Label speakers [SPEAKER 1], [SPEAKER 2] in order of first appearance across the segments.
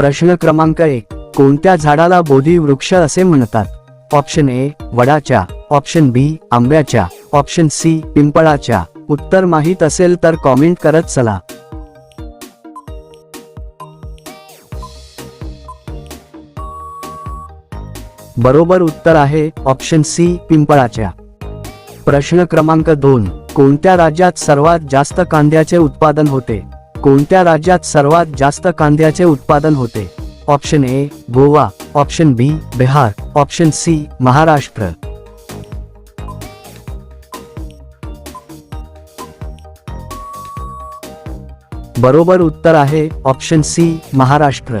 [SPEAKER 1] प्रश्न क्रमांक एक. कोणत्या झाडाला बोधी वृक्ष असे म्हणतात? ऑप्शन ए वडाच्या. ऑप्शन बी आंब्याच्या. ऑप्शन सी पिंपळाच्या. उत्तर माहीत असेल तर कॉमेंट करत चला. बरोबर उत्तर आहे ऑप्शन सी पिंपळाच्या. प्रश्न क्रमांक दोन. कोणत्या राज्यात सर्वात जास्त कांद्याचे उत्पादन होते? कोणत्या राज्यात सर्वात जास्त कांद्याचे उत्पादन होते? Option A Goa. Option B Bihar. Option C Maharashtra. बरोबर उत्तर आहे ऑप्शन सी महाराष्ट्र.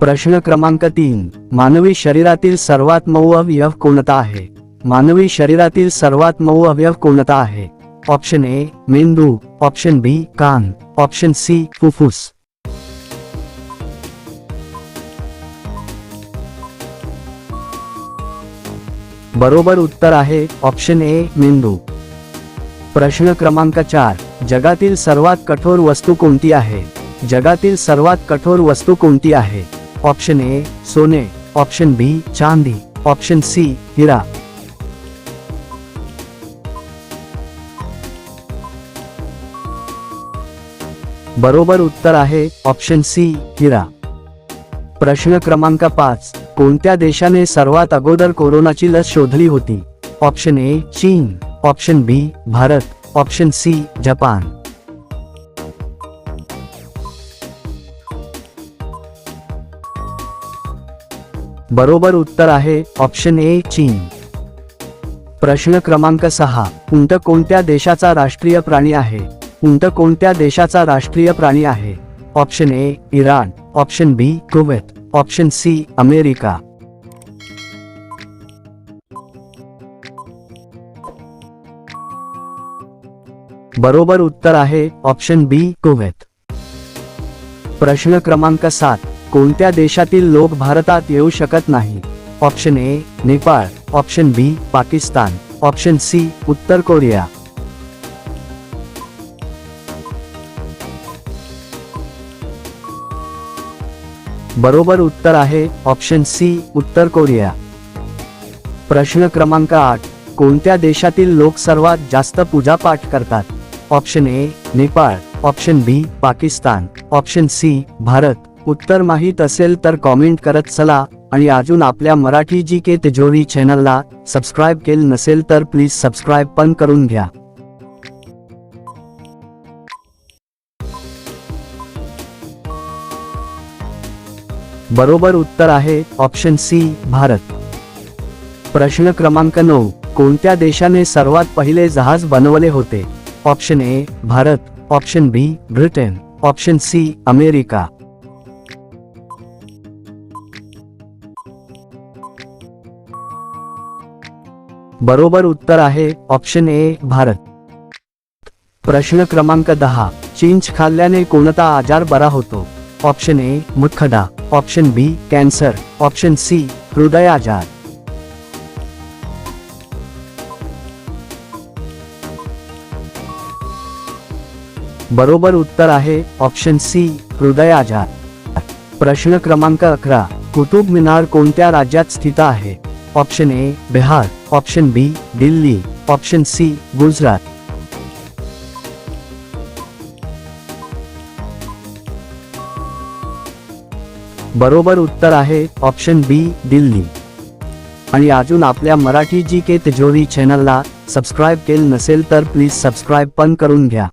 [SPEAKER 1] प्रश्न क्रमांक तीन. मानवी शरीरातील सर्वात मऊ अवयव कोणता आहे? मानवी शरीरातील सर्वात मऊ अवयव कोणता आहे? ऑप्शन ए मेंदू ऑप्शन बी कान ऑप्शन सी फुफ्फुस बरोबर उत्तर आहे ऑप्शन ए मेंदू प्रश्न क्रमांक चार. जगातील सर्वात कठोर वस्तू कोणती आहे? जगातील सर्वात कठोर वस्तू कोणती आहे? ऑप्शन ए सोने. ऑप्शन बी चांदी. ऑप्शन सी हिरा. बरोबर उत्तर आहे ऑप्शन सी हिरा. प्रश्न क्रमांक पाच. कोणत्या देशाने सर्वात अगोदर कोरोनाची लस शोधली होती? ऑप्शन ए चीन. Option B Bharat. Option C Japan. बरोबर उत्तर आहे ऑप्शन ए चीन. प्रश्न क्रमांक सहा. उंट कोणत्या देशाचा राष्ट्रीय प्राणी आहे? उंट कोणत्या देशाचा राष्ट्रीय प्राणी आहे? Option A Iran. Option B Kuwait. Option C America. बरोबर उत्तर आहे ऑप्शन बी कुवेत. प्रश्न क्रमांक सात. कोणत्या देशातील लोक भारतात येऊ शकत नाही? Option A Nepal. Option B Pakistan. Option C उत्तर कोरिया. बरोबर उत्तर आहे ऑप्शन सी उत्तर कोरिया. प्रश्न क्रमांक आठ कोणत्या देशातील लोक सर्वात जास्त पूजापाठ करतात? Option A Nepal. Option B Pakistan. Option C Bharat. उत्तर माहीत असेल तर कॉमेंट करत चला आणि अजून आपल्या मराठी जी के तिजोरी चॅनलला सबस्क्राईब केलं नसेल तर प्लीज सबस्क्राईब पण करून घ्या. बरोबर उत्तर आहे ऑप्शन सी भारत. प्रश्न क्रमांक नऊ. कोणत्या देशाने सर्वात पहिले जहाज़ बनवले होते? Option A Bharat. Option B Britain. Option C America. बरोबर उत्तर आहे ऑप्शन ए भारत. प्रश्न क्रमांक दहा. चिंच खाल्ल्याने कोणता आजार बरा होतो? Option A मुतखडा option B, cancer, option C हृदय आजार बरोबर उत्तर आहे ऑप्शन सी हृदय आजार प्रश्न क्रमांक अकरा, कुतुब मिनार कोणत्या राज्यात स्थित आहे? Option A, Bihar, option B, Delhi, option C, Gujarat. बरोबर उत्तर आहे ऑप्शन बी दिल्ली. आणि अजून आपल्या मराठी जी के तिजोरी चॅनलला सबस्क्राईब केलं नसेल तर प्लीज सबस्क्राईब पण करून घ्या.